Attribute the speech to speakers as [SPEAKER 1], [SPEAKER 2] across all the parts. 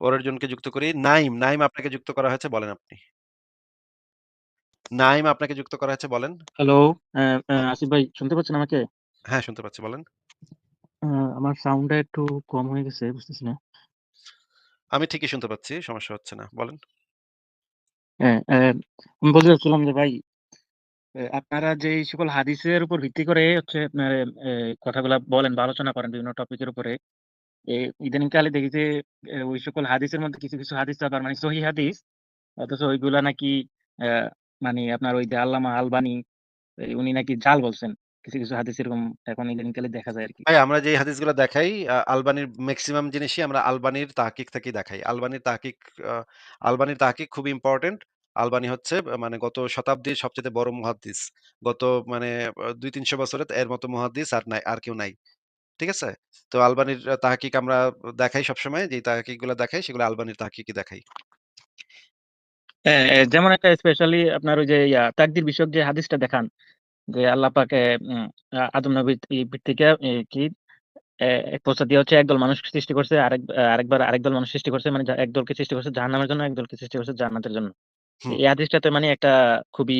[SPEAKER 1] পরের জনকে যুক্ত করি। নাইম, নাইম আপনাকে যুক্ত করা হয়েছে বলেন আপনি। নাইম আপনাকে যুক্ত করা হয়েছে বলেন।
[SPEAKER 2] হ্যালো, অ্যা অ্যা আসিফ ভাই শুনতে পাচ্ছেন আমাকে?
[SPEAKER 1] হ্যাঁ, শুনতে পাচ্ছি বলেন।
[SPEAKER 2] আ আমার সাউন্ডটা একটু কম হয়ে গেছে বুঝতেছি না।
[SPEAKER 1] আমি ঠিকই শুনতে পাচ্ছি। সমস্যা হচ্ছে না। বলেন।
[SPEAKER 2] হ্যাঁ, অ্যা আমি বলতে চাচ্ছিলাম যে ভাই আপনারা যে সকল হাদিসের উপর ভিত্তি করে হচ্ছে আপনার কথাগুলা বলেন বা আলোচনা করেন বিভিন্ন টপিকের উপরে। দেখি যে ওই সকল হাদিসের মধ্যে কিছু, কিছু হাদিস আবার মানে হাদিস অথচ ওইগুলা নাকি মানে আপনার ওই যে আল্লামা উনি নাকি জাল বলছেন। কিছু, কিছু হাদিস এরকম এখন দেখা যায়।
[SPEAKER 1] ভাই আমরা হাদিসগুলা দেখাই আলবানির মেক্সিমাম জিনিসই আমরা আলবানির তাহকিক থেকেই দেখাই। আলবানির তাহকিক আলবানির তাহকিক খুবই ইম্পোর্টেন্ট। আলবানি হচ্ছে মানে গত শতাব্দীর সবচাইতে বড় মুহাদ্দিস। গত মানে আ ২-৩০০ বছরে এর মতো মুহাদ্দিস আর নাই আর কেউ নাই। ঠিক আছে? তো আলবানির তাহাকিক আমরা দেখাই সবসময়। যে তাহাকিকগুলা দেখাই সেগুলো আলবানির তাহকিকই দেখাই।
[SPEAKER 2] হ্যাঁ, যেমন একটা স্পেশালি আপনার ওই যে তাকদীর বিষয়ক যে হাদিসটা দেখান যে আল্লাহ পাক আদম নবীর থেকে কি এক প্রস্তাব দিয়ে হচ্ছে একদল মানুষ সৃষ্টি করছে। আরেক আরেকবার আরেক দল মানুষ সৃষ্টি করছে। মানে একদলকে সৃষ্টি করছে জাহান্নামের জন্য, একদলকে সৃষ্টি করছে জান্নাতের জন্য। এই হাদিসটাতে মানে একটা খুবই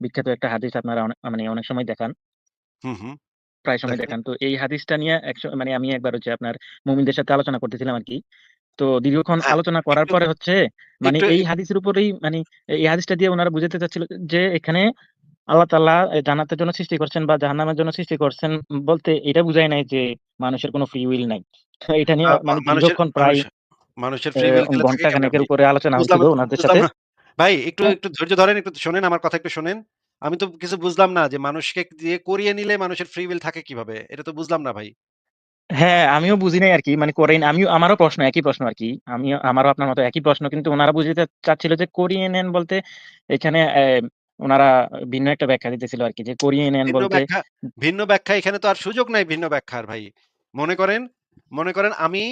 [SPEAKER 2] বিখ্যাত একটা হাদিস আপনারা মানে অনেক সময় দেখান। প্রায় সময় দেখান। তো এই হাদিসটা নিয়ে মানে আমি একবার হচ্ছে আপনার মুমিনদের সাথে আলোচনা করতেছিলাম আরকি। তো দীর্ঘক্ষণ
[SPEAKER 1] হ্যাঁ,
[SPEAKER 2] আলোচনা করার পরে হচ্ছে মানে এই হাদিসের উপরেই মানে এই হাদিসটা দিয়ে উনারা বুঝাতে চাচ্ছিল যে এখানে আল্লাহ তাআলা এ জান্নাতের জন্য সৃষ্টি করছেন বা জাহান্নামের জন্য সৃষ্টি করছেন বলতে এটা বুঝায় নাই যে মানুষের কোনো ফ্রি উইল নাই। এটা নিয়ে মানে দীর্ঘক্ষণ প্রায়
[SPEAKER 1] মানুষের ফ্রি উইল ঘণ্টা
[SPEAKER 2] খানেকের উপরে আলোচনা হচ্ছিল
[SPEAKER 1] বুঝলাম
[SPEAKER 2] সাথে।
[SPEAKER 1] ভাই একটু। একটু ধৈর্য ধরেন, একটু শোনেন আমার কথা একটু শোনেন। আমি তো কিছু বুঝলাম না যে মানুষকে দিয়ে করিয়ে নিলে মানুষের ফ্রি উইল থাকে কীভাবে? এটা তো বুঝলাম না ভাই।
[SPEAKER 2] হ্যাঁ, আমিও বুঝি নাই আরকি। মানে করেন আমিও আমারও প্রশ্ন একই প্রশ্ন আরকি। আমিও আমারও আপনার মতো একই প্রশ্ন। কিন্তু উনারা বুঝাতে চাচ্ছিল যে করিয়ে নেন বলতে এখানে অ্যা উনারা ভিন্ন একটা ব্যাখ্যা দিতেছিল আরকি যে করিয়ে নেন
[SPEAKER 1] ভিন্ন
[SPEAKER 2] বলতে
[SPEAKER 1] ব্যাখ্যা ভিন্ন ব্যাখ্যা এখানে তো আর সুযোগ নাই ভিন্ন ব্যাখ্যার ভাই। মনে করেন, মনে করেন আমি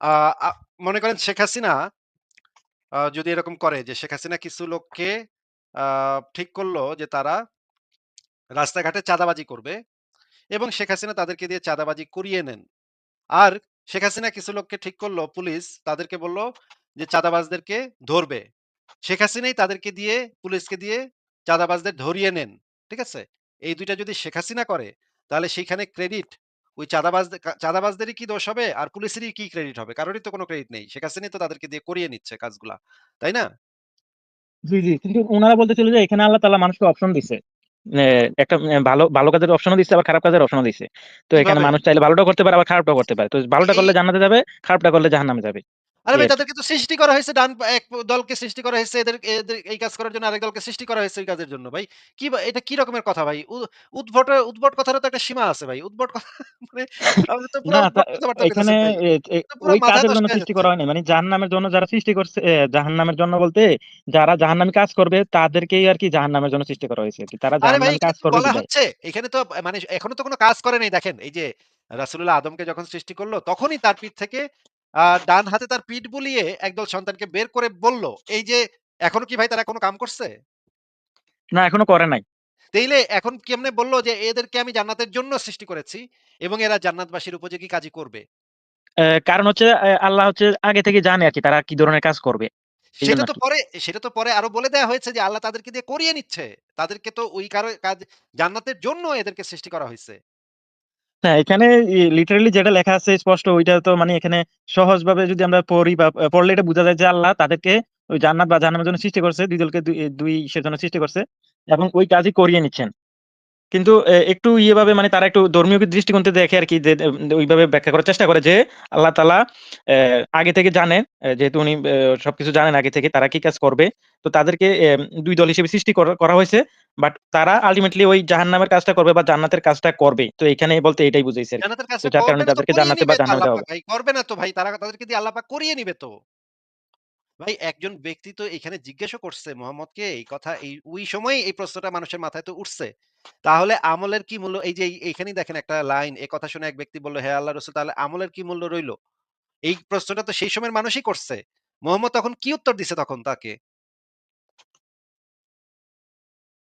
[SPEAKER 1] আ আ মনে করেন শেখ হাসিনা আ যদি এরকম করে যে শেখ হাসিনা কিছু লোককে ঠিক করল যে তারা রাস্তাঘাটে চাঁদাবাজি করবে এবং শেখ হাসিনা তাদেরকে দিয়ে চাঁদাবাজি করিয়ে নেন। আর শেখ হাসিনা কিছু লোককে ঠিক করল, পুলিশ তাদেরকে বলল যে চাঁদাবাজদেরকে ধরবে। শেখ হাসিনাই তাদেরকে দিয়ে, পুলিশকে দিয়ে চাঁদাবাজদের ধরিয়ে নেন। ঠিক আছে? এই দুইটা যদি শেখ হাসিনা করে, তাহলে সেইখানে ক্রেডিট ওই চাঁদাবাজ, চাঁদাবাজদেরই কি দোষ হবে? আর পুলিশেরই কি ক্রেডিট হবে? কারোরই তো কোনো ক্রেডিট নেই। শেখ হাসিনাই তো তাদেরকে দিয়ে করিয়ে নিচ্ছে কাজগুলা। তাই না?
[SPEAKER 2] জি, জি। কিন্তু ওনারা বলতে চলে যে এখানে আল্লাহ তালা মানুষকে অপশন দিছে। একটা ভালো, ভালো কাজের অপশনও দিচ্ছে আবার খারাপ কাজের অপশনও দিচ্ছে তো এখানে মানুষ চাইলে ভালোটাও করতে পারে আবার খারাপটাও করতে পারে। তো ভালোটা করলে জান্নাতে যাবে, খারাপটা করলে জাহান্নামে যাবে।
[SPEAKER 1] আরে
[SPEAKER 2] এই
[SPEAKER 1] ভাই তাদেরকে তো সৃষ্টি করা হয়েছে ডান এক দলকে সৃষ্টি করা হয়েছে এদের এই কাজ করার জন্য আরেক দলকে সৃষ্টি করা হয়েছে ওই কাজের জন্য ভাই। কি এটা কি রকমের কথা ভাই? উদ্ভট উদ্ভট কথারও তো একটা সীমা আছে ভাই। উদ্ভট কথা মানে আপনি তো পুরা
[SPEAKER 2] এখানে ওই কাজের জন্য সৃষ্টি করা হয়নি। মানে জাহান্নামের জন্য যারা সৃষ্টি করছে জাহান্নামের জন্য বলতে যারা জাহান্নামে কাজ করবে তাদেরকেই আর কি জাহান্নামের জন্য সৃষ্টি করা হয়েছে আরকি। তারা জাহান্নামী
[SPEAKER 1] এখানে
[SPEAKER 2] কাজ
[SPEAKER 1] তো
[SPEAKER 2] করবে
[SPEAKER 1] বলা হচ্ছে, এখানে তো মানে এখনও তো কোনো কাজ করে নাই দেখেন। এই যে রাসূলুল্লাহ আদমকে যখন সৃষ্টি করল তখনই তার পিঠ থেকে ডান হাতে তার পিঠ বুলিয়ে একদল সন্তানকে বের করে বলল, এই যে এখনও কি ভাই তারা কোন কাম করছে?
[SPEAKER 2] না এখনও করে নাই।
[SPEAKER 1] তাইলে এখন কেমনে বলল যে এদেরকে আমি জান্নাতের জন্য সৃষ্টি করেছি এবং এরা জান্নাতবাসীর উপযোগী কাজই করবে।
[SPEAKER 2] কারণ হচ্ছে আল্লাহ হচ্ছে আগে থেকে জানে আর কি তারা কি ধরনের কাজ করবে।
[SPEAKER 1] সেটা তো পরে সেটা তো পরে আরও বলে দেয়া হয়েছে যে আল্লাহ তাদেরকে দিয়ে করিয়ে নিচ্ছে। তাদেরকে তো ওই কাজ জান্নাতের জন্য এদেরকে সৃষ্টি করা হইছে।
[SPEAKER 2] হ্যাঁ, এখানে লিটারালি যেটা লেখা আছে স্পষ্ট ওইটা তো মানে এখানে সহজভাবে যদি আমরা পড়ি বা পড়লে এটা বোঝা যায় যে আল্লাহ তাদেরকে ওই জান্নাত বা জাহান্নামের জন্য সৃষ্টি করছে। দুই দলকে দুই ২ জন্য সৃষ্টি করছে এবং ওই কাজই করিয়ে নিচ্ছেন। কিন্তু একটু ইয়েভাবে মানে তারা একটু ধর্মীয় দৃষ্টিকোণ থেকে দেখে আরকি যে ওইভাবে ব্যাখ্যা করার চেষ্টা করে যে আল্লাহ অ্যা আগে থেকে জানেন অ্যা যেহেতু উনি সবকিছু জানেন আগে থেকে তারা কি কাজ করবে। তো তাদেরকে দুই দল হিসেবে সৃষ্টি করা হয়েছে বাট তারা আল্টিমেটলি ওই জাহান্নামের কাজটা করবে বা জান্নাতের কাজটা করবে। তো এখানে বলতে এটাই বুঝাইছে যার কারণে তাদেরকে জান্নাতে বা জাহান্নামে।
[SPEAKER 1] ভাই। করবে না তো ভাই। তারা তাদেরকে দিয়ে আল্লাহ পাক করিয়ে নিবে তো। ভাই একজন ব্যক্তি তো এখানে জিজ্ঞাসা করছে মোহাম্মদকে এই কথা এই ওই সময়েই এই প্রশ্নটা মানুষের মাথায় তো উঠছে। তাহলে আমলের কি মূল্য এই যে এই এইখানেই দেখেন একটা লাইন এ কথা শুনে এক ব্যক্তি বলল, "হে আল্লাহর রাসূল তাহলে আমলের কি মূল্য রইল?" এই প্রশ্নটা তো সেই সময়ের মানুষই করছে। মোহাম্মদ তখন কি উত্তর দিছে তখন তাকে?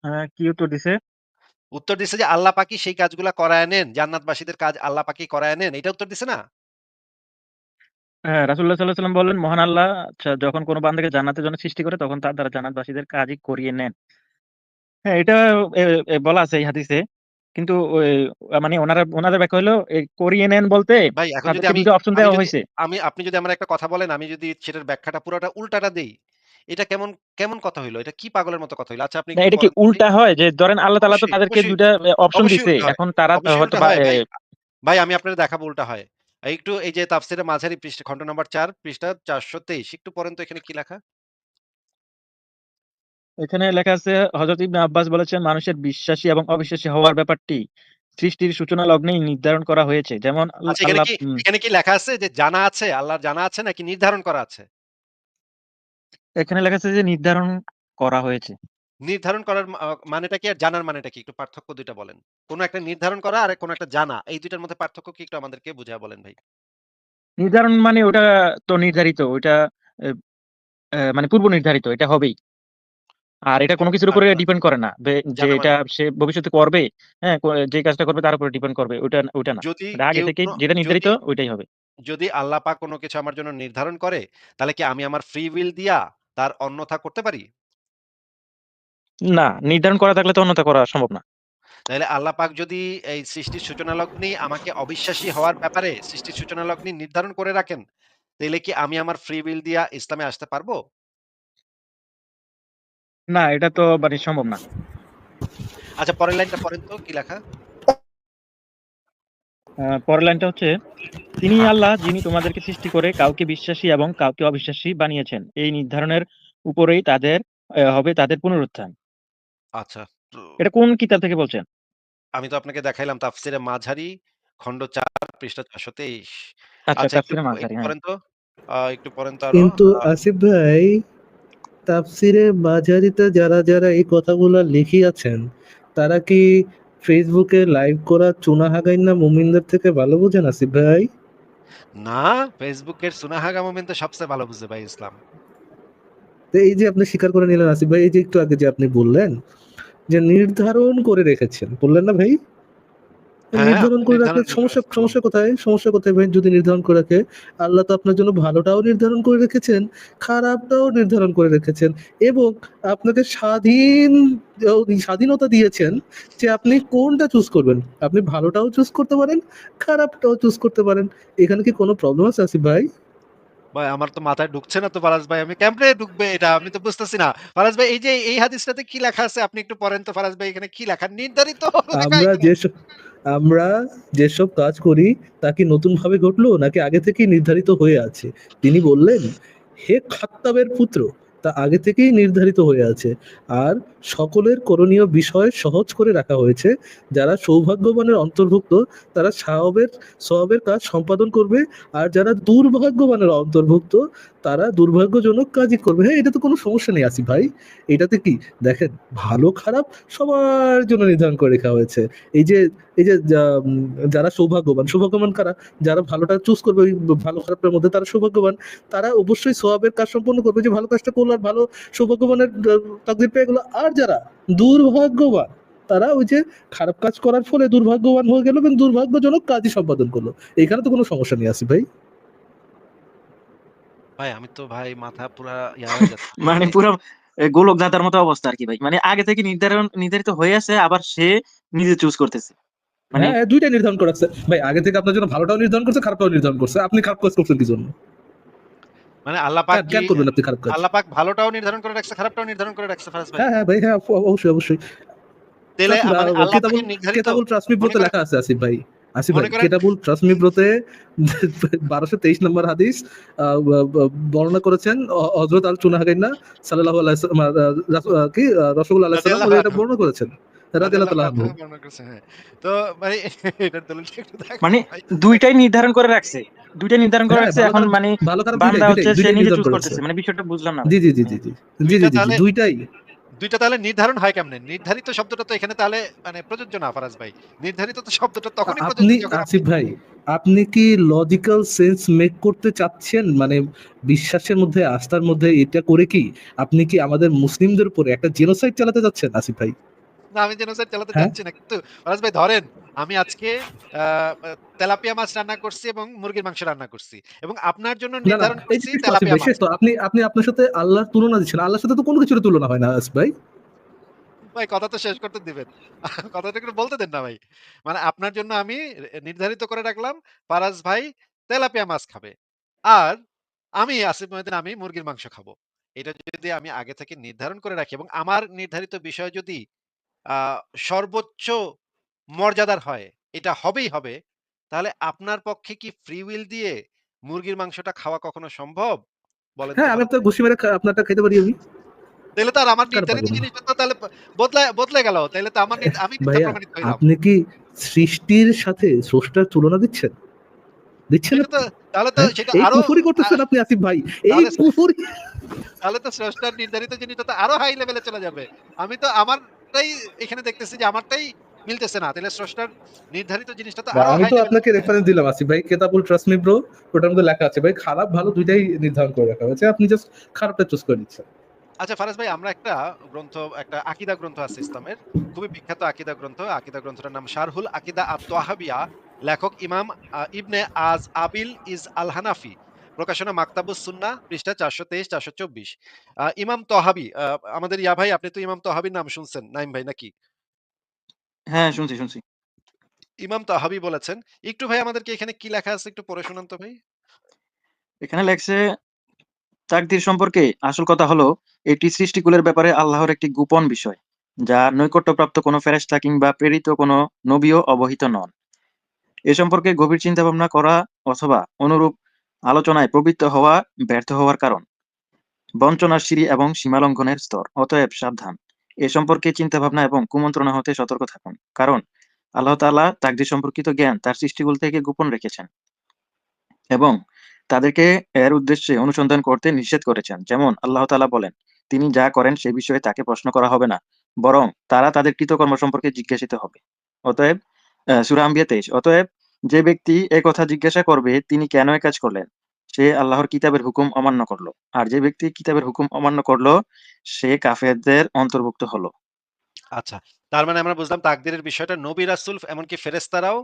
[SPEAKER 2] হ্যাঁ, কি উত্তর দিছে?
[SPEAKER 1] উত্তর দিছে যে, "আল্লাহ পাকি সেই কাজগুলা করায়া নেন। জান্নাতবাসীদের কাজ আল্লাহ পাকি করায় নেন।" এটা উত্তর দিছে না?
[SPEAKER 2] হ্যাঁ, রাসূলুল্লাহ সাল্লাল্লাহু আলাইহি ওয়াসাল্লাম বললেন, মহান আল্লাহ আচ্ছা যখন কোন বান্দাকে জান্নাতের জন্য সৃষ্টি করে তখন তার দ্বারা জান্নাতবাসীদের কাজই করিয়ে নেন। হ্যাঁ, এটা এ এ বলা আছে এই হাদিসে। কিন্তু ওই আ মানে ওনারা ওনাদের ব্যাখ্যা এই করিয়ে নেন বলতে
[SPEAKER 1] ভাই এখন যদি
[SPEAKER 2] তাদেরকে
[SPEAKER 1] আমি
[SPEAKER 2] ২ টা অপশন
[SPEAKER 1] আমি
[SPEAKER 2] দেওয়া
[SPEAKER 1] যদি
[SPEAKER 2] হইছে।
[SPEAKER 1] আমি আপনি যদি আমার একটা কথা বলেন, আমি যদি সেটার ব্যাখ্যাটা পুরাটা উল্টাটা দেই, এটা কেমন কেমন কথা হইল? এটা কি পাগলের মতো কথা হইল? আচ্ছা আপনি
[SPEAKER 2] না
[SPEAKER 1] একটু
[SPEAKER 2] এটা কি
[SPEAKER 1] বলেন তো দেখি।
[SPEAKER 2] উল্টা হয়? যে ধরেন আল্লাহ তাআলা তো
[SPEAKER 1] অবশ্যই,
[SPEAKER 2] তাদেরকে
[SPEAKER 1] অবশ্যই,
[SPEAKER 2] ২ টা এ অপশন
[SPEAKER 1] অবশ্যই
[SPEAKER 2] দিছে।
[SPEAKER 1] উল্টা হয়।
[SPEAKER 2] এখন তারা
[SPEAKER 1] অবশ্যই
[SPEAKER 2] হয়তো
[SPEAKER 1] উল্টা
[SPEAKER 2] বা
[SPEAKER 1] হয়
[SPEAKER 2] এ
[SPEAKER 1] ভাই। ভাই আমি আপনারে দেখাবো উল্টা হয়। একটু এই যে তাফসীরে মাঝারি পৃষ্ঠা খন্ড নাম্বার ৪ পৃষ্ঠা ৪২৩ একটু পড়েন তো এখানে কি লেখা?
[SPEAKER 2] এখানে লেখা আছে হযরত ইবনে আব্বাস বলেছেন, মানুষের বিশ্বাসী এবং অবিশ্বাসী হওয়ার ব্যাপারটি সৃষ্টির সূচনা লগ্নেই নির্ধারণ করা হয়েছে। যেমন
[SPEAKER 1] আচ্ছা এখানে কি লেখা আছে যে জানা আছে, আল্লাহর জানা আছে নাকি নির্ধারণ করা আছে?
[SPEAKER 2] এখানে লেখা আছে যে নির্ধারণ করা হয়েছে।
[SPEAKER 1] নির্ধারণ করার মানেটা কি আর জানার মানেটা কি? একটু পার্থক্য ২ টা বলেন। কোন একটা নির্ধারণ করা আর কোন একটা জানা। এই ২ টার মধ্যে পার্থক্য কি একটু আমাদেরকে বুঝায়া বলেন ভাই।
[SPEAKER 2] নির্ধারণ মানে ওটা তো নির্ধারিত। এ মানে পূর্ব নির্ধারিত। এটা হবেই। আর এটা কোন কিছুর উপরে
[SPEAKER 1] আচ্ছা।
[SPEAKER 2] ডিপেন্ড করে না। যে এটা
[SPEAKER 1] মানে
[SPEAKER 2] সে ভবিষ্যতে করবে, হ্যাঁ? যে কাজটা করবে তার উপরে ডিপেন্ড করবে। ওইটা ওইটা না।
[SPEAKER 1] যদি
[SPEAKER 2] আগে
[SPEAKER 1] কোন
[SPEAKER 2] যেটা নির্ধারিত ওইটাই হবে।
[SPEAKER 1] যদি আল্লাহ পাক কোন কিছু আমার জন্য নির্ধারণ করে, তাহলে কি আমি আমার ফ্রি উইল দিয়া তার অন্যথা করতে পারি?
[SPEAKER 2] না, নির্ধারণ করা থাকলে তো অন্যথা করা সম্ভব না।
[SPEAKER 1] তাইলে আল্লাহ পাক যদি এই সৃষ্টির সূচনা লগ্নেই আমাকে অবিশ্বাসী হওয়ার ব্যাপারে সৃষ্টির সূচনা লগ্নে নির্ধারণ করে রাখেন, তাইলে কি আমি আমার ফ্রি উইল দিয়া ইসলামে আসতে পারব?
[SPEAKER 2] না, এটা তো মানে সম্ভব না।
[SPEAKER 1] আচ্ছা পরের লাইনটা পড়েন তো কি লেখা?
[SPEAKER 2] আ পরের লাইনটা হচ্ছে, তিনি আল্লাহ যিনি তোমাদেরকে সৃষ্টি করে কাউকে বিশ্বাসী এবং কাউকে অবিশ্বাসী বানিয়েছেন। এই নির্ধারণের উপরেই তাদের হবে তাদের পুনরুত্থান।
[SPEAKER 1] আচ্ছা। তো
[SPEAKER 2] এটা কোন কিতাব থেকে বলছেন?
[SPEAKER 1] আমি তো আপনাকে দেখাইলাম তাফসীরে মাঝারি খন্ড ৪ পৃষ্ঠা ৪২৩
[SPEAKER 2] আচ্ছা,
[SPEAKER 1] আচ্ছা একটু
[SPEAKER 2] তাফসীরে মাঝারি,
[SPEAKER 1] একটু
[SPEAKER 2] হ্যাঁ।
[SPEAKER 1] পড়েন তো। আ একটু পড়েন তো আরও।
[SPEAKER 3] কিন্তু
[SPEAKER 1] আ
[SPEAKER 3] আসিফ ভাই তাফসীরে মাঝারিতে যারা, যারা এই কথাগুলা লিখিয়াছেন, তারা কি ফেসবুকে লাইভ করা চুনা না মুমিনদের থেকে ভালো বোঝেন আসিফ ভাই?
[SPEAKER 1] না, ফেসবুকের সুনাহাগা মোমেন তো সবচেয়ে ভালো বুঝে ভাই ইসলাম।
[SPEAKER 3] তো এই যে আপনি স্বীকার করে নিলেন আসিফ ভাই, এই যে একটু আগে যে আপনি বললেন, যে নির্ধারণ করে রেখেছেন। বললেন না ভাই?
[SPEAKER 1] হ্যাঁ,
[SPEAKER 3] নির্ধারণ করে রাখলে সমস্যা সমস্যা কোথায়? সমস্যা কোথায় ভাই যদি নির্ধারণ করে রাখে? আল্লাহ তো আপনার জন্য ভালোটাও নির্ধারণ করে রেখেছেন, খারাপটাও নির্ধারণ করে রেখেছেন এবং আপনাকে স্বাধীন স্বাধীনতা দিয়েছেন যে আপনি কোনটা চুজ করবেন। আপনি ভালোটাও চুজ করতে পারেন, খারাপটাও চুজ করতে পারেন। এখানে কি কোনো প্রবলেম আছে আসিফ ভাই?
[SPEAKER 1] ভাই আমার তো মাথায় ঢুকছে না তো ফারাজ ভাই। আমি কেমনে ঢুকবে এটা আমি তো বুঝতেছি না। ফারাজ ভাই এই যে এই হাদিসটাতে কি লেখা আছে আপনি একটু পড়েন তো ফারাজ ভাই এখানে কি লেখা? নির্ধারিত
[SPEAKER 3] আমরা
[SPEAKER 1] যে
[SPEAKER 3] যেসব আমরা যেসব কাজ করি তা কি নতুন ভাবে ঘটলো নাকি আগে থেকেই নির্ধারিত হয়ে আছে? তিনি বললেন, হে খাত্তাবের পুত্র, তা আগে থেকেই নির্ধারিত হয়ে আছে। আর সকলের করণীয় বিষয় সহজ করে রাখা হয়েছে। যারা সৌভাগ্যবানের অন্তর্ভুক্ত, তারা সাহবের, সহবের কাজ সম্পাদন করবে। আর যারা দুর্ভাগ্যবানের অন্তর্ভুক্ত তারা দুর্ভাগ্যজনক কাজই করবে। হ্যাঁ, এটা তো কোনো সমস্যা নেই আসিফ ভাই। এটাতে কি দেখেন ভালো খারাপ সবার জন্য নির্ধারণ করে রাখা হয়েছে। এই যে এই যে যারা সৌভাগ্যবান, সৌভাগ্যবান কারা? যারা ভালোটা চুজ করবে ওই ভালো খারাপের মধ্যে তারা সৌভাগ্যবান। তারা অবশ্যই সওয়াবের কাজ সম্পন্ন করবে যে ভালো কাজটা করল আর ভালো সৌভাগ্যবানের তাকদীর পেয়ে গেলো আর যারা দুর্ভাগ্যবান তারা ওই যে খারাপ কাজ করার ফলে দুর্ভাগ্যবান হয়ে গেল এবং দুর্ভাগ্যজনক কাজই সম্পাদন করল। এখানে তো কোনো সমস্যা নেই আসিফ ভাই।
[SPEAKER 1] ভাই আমি তো ভাই মাথা পুরা ইয়া হয়ে যাচ্ছে।
[SPEAKER 2] মানে পুরো গোলক ধাঁধার মতো অবস্থা আর কি ভাই। মানে আগে থেকে নির্ধারণ নির্ধারিত হয়ে আছে আবার সে নিজে চুজ করতেছে। মানে
[SPEAKER 3] হ্যাঁ, ২ নির্ধারণ করে রাখছে। ভাই আগে থেকে আপনার জন্য ভালোটাও নির্ধারণ করছে, খারাপটাও নির্ধারণ করছে। আপনি খারাপ কাজ করছেন কি জন্য?
[SPEAKER 1] মানে আল্লাহ পাক
[SPEAKER 3] কেন
[SPEAKER 1] কি
[SPEAKER 3] করবেন আপনি খারাপ কাজ?
[SPEAKER 1] আল্লাহ পাক ভালোটাও নির্ধারণ করে রাখছে, খারাপটাও নির্ধারণ করে রাখছে ফারাজ ভাই।
[SPEAKER 3] হ্যাঁ, হ্যাঁ ভাই, হ্যাঁ, অবশ্যই, অবশ্যই। ট্রাস্ট
[SPEAKER 1] মানে আল্লাহ
[SPEAKER 3] কেতাবুল
[SPEAKER 1] পাকের নির্ধারিত
[SPEAKER 3] কেতাবুল ট্রাস্ট মি ব্রোতে
[SPEAKER 1] করেন
[SPEAKER 3] লেখা আছে আসিফ ভাই। আসিফ ভাই
[SPEAKER 1] মনে
[SPEAKER 3] কেতাবুল ব্রোতে ১২২৩ নম্বর হাদিস বর্ণনা করেছেন অ হযরত আল চুনাহাগাইন্না সাল্লাল্লাহু আলাইহি ওয়াসাল্লাম আ রাস আ কি আ রাসূলুল্লাহ আলাইহিস সালাম
[SPEAKER 1] রাদিয়াল্লাহু
[SPEAKER 3] উনি এটা বর্ণনা করেছেন।
[SPEAKER 1] হ্যাঁ। তো মানে
[SPEAKER 2] মানে
[SPEAKER 1] ভাই।
[SPEAKER 2] ২ টাই নির্ধারণ করে রাখছে। ২ টাই নির্ধারণ করে
[SPEAKER 3] হ্যাঁ,
[SPEAKER 2] রাখছে এখন মানে
[SPEAKER 3] ভালো খারাপ ২
[SPEAKER 2] বান্দা হচ্ছে সে নিজে চুজ করতেছে। মানে বিষয়টা বুঝলাম না।
[SPEAKER 3] জি, জি, জি, জি, জি। জি,
[SPEAKER 1] ২
[SPEAKER 3] জি,
[SPEAKER 1] টা
[SPEAKER 3] জি, জি,
[SPEAKER 1] তাহলে
[SPEAKER 3] ২ টাই।
[SPEAKER 1] ২ টা তাহলে নির্ধারণ হয় কেমনে? নির্ধারিত শব্দটা তো এখানে তাহলে মানে প্রযোজ্য না ফারাজ ভাই। নির্ধারিত তো শব্দটা তখনই
[SPEAKER 3] আপনি আসিফ ভাই, আপনি কি লজিক্যাল সেন্স মেক করতে চাচ্ছেন? মানে বিশ্বাসের মধ্যে, আস্থার মধ্যে এটা করে কি আপনি কি আমাদের মুসলিমদের উপরে একটা জেনোসাইড চালাতে যাচ্ছেন আসিফ ভাই?
[SPEAKER 1] আমি জেনোসাইড চালাতে
[SPEAKER 3] হ্যাঁ?
[SPEAKER 1] চাচ্ছি না। কিন্তু ফারাজ ভাই ধরেন আমি আজকে তেলাপিয়া মাছ রান্না করছি এবং মুরগির মাংস রান্না করছি। এবং আপনার জন্য নির্ধারণ করছি তেলাপিয়া মাছ।
[SPEAKER 3] আপনি আপনি আপনার সাথে আল্লাহর তুলনা দিচ্ছেন। আল্লাহর সাথে তো কোনো কিছুর তুলনা হয় না আসিফ ভাই।
[SPEAKER 1] ভাই কথা তো শেষ করতে দিবেন। কথাটা একটু বলতে দেন না ভাই। মানে আপনার জন্য আমি নির্ধারিত করে রাখলাম ফারাজ ভাই তেলাপিয়া মাছ খাবে। আর আমি আসিফ মহিউদ্দিন আমি মুরগির মাংস খাব। এটা যদি আমি আগে থেকে নির্ধারণ করে রাখি এবং আমার নির্ধারিত বিষয় যদি সর্বোচ্চ মর্যাদার হয়, এটা হবেই হবে। তাহলে আপনার পক্ষে কি ফ্রি উইল দিয়ে মুরগির মাংসটা খাওয়া কখনো সম্ভব? বলেন
[SPEAKER 3] হ্যাঁ, আমি? আপনার ঘুষি মেরে আপনারটা খেতে পারি আমি।
[SPEAKER 1] তাইলে তো আর আমার নির্ধারিত জিনিসটা তো তাহলে ব বদলায় বদলে গেল। তাইলে তো আমার আমি প্রমাণিত হইলাম।
[SPEAKER 3] আপনি কি সৃষ্টির সাথে স্রষ্টার তুলনা দিচ্ছেন? দিচ্ছেন
[SPEAKER 1] তো তাহলে তো
[SPEAKER 3] হ্যাঁ?
[SPEAKER 1] সেটা আরও
[SPEAKER 3] কুফরি করতেছেন আপনি আসিফ ভাই। এই
[SPEAKER 1] তাহলে
[SPEAKER 3] কুফরি
[SPEAKER 1] তাহলে তো স্রষ্টার নির্ধারিত জিনিসটা তো আরও হাই লেভেলে চলে যাবে। আমি তো আমারটাই এখানে দেখতেছি যে আমারটাই মিলতেছে না। তাইলে স্রষ্টার নির্ধারিত জিনিসটা তো
[SPEAKER 3] আমি তো আপনাকে রেফারেন্স দিলাম আসিফ ভাই। কেতাবুল ট্রাস্ট মি ব্রো ওটার মধ্যে লেখা আছে ভাই খারাপ ভালো দুইটাই নির্ধারণ করে রাখা হয়েছে। আপনি জাস্ট খারাপটা চুজ করে নিচ্ছেন।
[SPEAKER 1] আচ্ছা ফারাজ ভাই আমরা একটা গ্রন্থ একটা আকীদা গ্রন্থ আছে ইসলামের। খুবই বিখ্যাত আকীদা গ্রন্থ। আকীদা গ্রন্থটার নাম শারহুল আকীদা আত-তাহাবিয়া। লেখক ইমাম ইবনে আজ আবিল ইজ আল হানাফি। প্রকাশনা মাকতাবুস সুন্নাহ পৃষ্ঠা 423-424 আ ইমাম তহাবি আমাদের ইয়া ভাই আপনি তো ইমাম তহাবির নাম শুনছেন নাইম ভাই নাকি?
[SPEAKER 2] হ্যাঁ, শুনছি, শুনছি।
[SPEAKER 1] ইমাম তাহাবি বলেছেন। একটু ভাই আমাদেরকে এখানে কি লেখা আছে একটু পড়ে শোনান তো ভাই?
[SPEAKER 2] এখানে লেখছে তাকদীর সম্পর্কে আসল কথা হলো এটি সৃষ্টিকুলের ব্যাপারে আল্লাহর একটি গোপন বিষয়। যা নৈকট্যপ্রাপ্ত কোনো ফেরেশতা কিংবা প্রেরিত কোনো নবীও অবহিত নন। এ সম্পর্কে গভীর চিন্তা ভাবনা করা অথবা অনুরূপ আলোচনায় প্রবৃত্ত হওয়া ব্যর্থ হওয়ার কারণ। বঞ্চনার সিঁড়ি এবং সীমালঙ্ঘনের স্তর। অতএব সাবধান। এ সম্পর্কে চিন্তাভাবনা এবং কুমন্ত্রণা হতে সতর্ক থাকুন। কারণ আল্লাহ তাআলা তাকদীর সম্পর্কিত জ্ঞান তার সৃষ্টিকুল থেকে গোপন রেখেছেন। এবং তাদেরকে এর উদ্দেশ্যে অনুসন্ধান করতে নিষেধ করেছেন। যেমন আল্লাহ তাআলা বলেন, তিনি যা করেন সে বিষয়ে তাকে প্রশ্ন করা হবে না। বরং তারা তাদের কৃতকর্ম সম্পর্কে জিজ্ঞাসিত হবে। অতএব আ সূরা আম্বিয়া ২৩ অতএব যে ব্যক্তি এ কথা জিজ্ঞাসা করবে, তিনি কেন এ কাজ করলেন? সে আল্লাহর কিতাবের হুকুম অমান্য করল। আর যে ব্যক্তি কিতাবের হুকুম অমান্য করল, সে কাফেরদের অন্তর্ভুক্ত হলো।
[SPEAKER 1] আচ্ছা। তার মানে আমরা বুঝলাম তাকদীরের বিষয়টা নবী রাসূল এমনকি ফেরেস্তারাও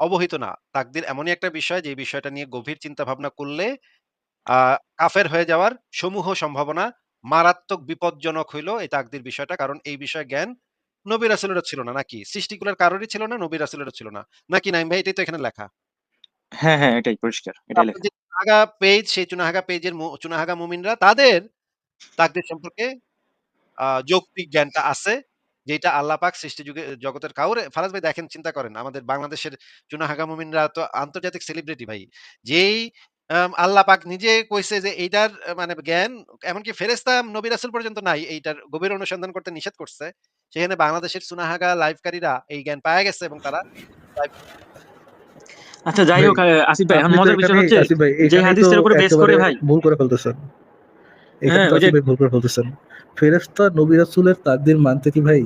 [SPEAKER 1] অবহিত না। তাকদীর এমনই একটা বিষয়, যে বিষয়টা নিয়ে গভীর চিন্তা ভাবনা করলে কাফের হয়ে যাওয়ার সমূহ সম্ভাবনা মারাত্মক বিপজ্জনক হইল এই তাকদীর বিষয়টা। কারণ এই বিষয়ে জ্ঞান নবী রাসূলেরও ছিল না নাকি? সৃষ্টিকুলের কারোরই ছিল না, নবী রাসূলেরও ছিল না। নাকি নাঈম ভাই এটাই তো এখানে লেখা?
[SPEAKER 2] হ্যাঁ, হ্যাঁ, এটাই পরিষ্কার। এটাই লেখা।
[SPEAKER 1] চুনাহাগা পেজ সেই চুনাহাগা পেজের চুনাহাগা মুমিনরা তাদের তাকদীর সম্পর্কে যৌক্তিক জ্ঞানটা আছে। যেটা আল্লাহ পাক সৃষ্টি যুগে জগতের কাউরে ফারাজ ভাই দেখেন চিন্তা করেন আমাদের বাংলাদেশের চুনাহাগা মুমিনরা তো আন্তর্জাতিক সেলিব্রিটি ভাই। যেই আল্লাহ পাক নিজে কইছে যে এইটার মানে জ্ঞান এমনকি ফেরেশতা নবী রাসূল পর্যন্ত নাই এইটার গভীর অনুসন্ধান করতে নিষেধ করছে। সেখানে বাংলাদেশের চুনাহাগা লাইভকারীরা এই জ্ঞান পায়া গেছে এবং তারা
[SPEAKER 2] আচ্ছা যাই হোক আসিফ ভাই এখন মজার বিষয় হচ্ছে
[SPEAKER 3] আসিফ ভাই
[SPEAKER 2] যে হাদিসের উপরে বেস করে ভাই
[SPEAKER 3] ভুল করে ফেলতেছেন।
[SPEAKER 2] হ্যাঁ,
[SPEAKER 3] তো আসিফ ভাই ভুল করে ফেলতেছেন। ফেরেশতা নবী রাসূলের তাকদীর মানতে কি ভাই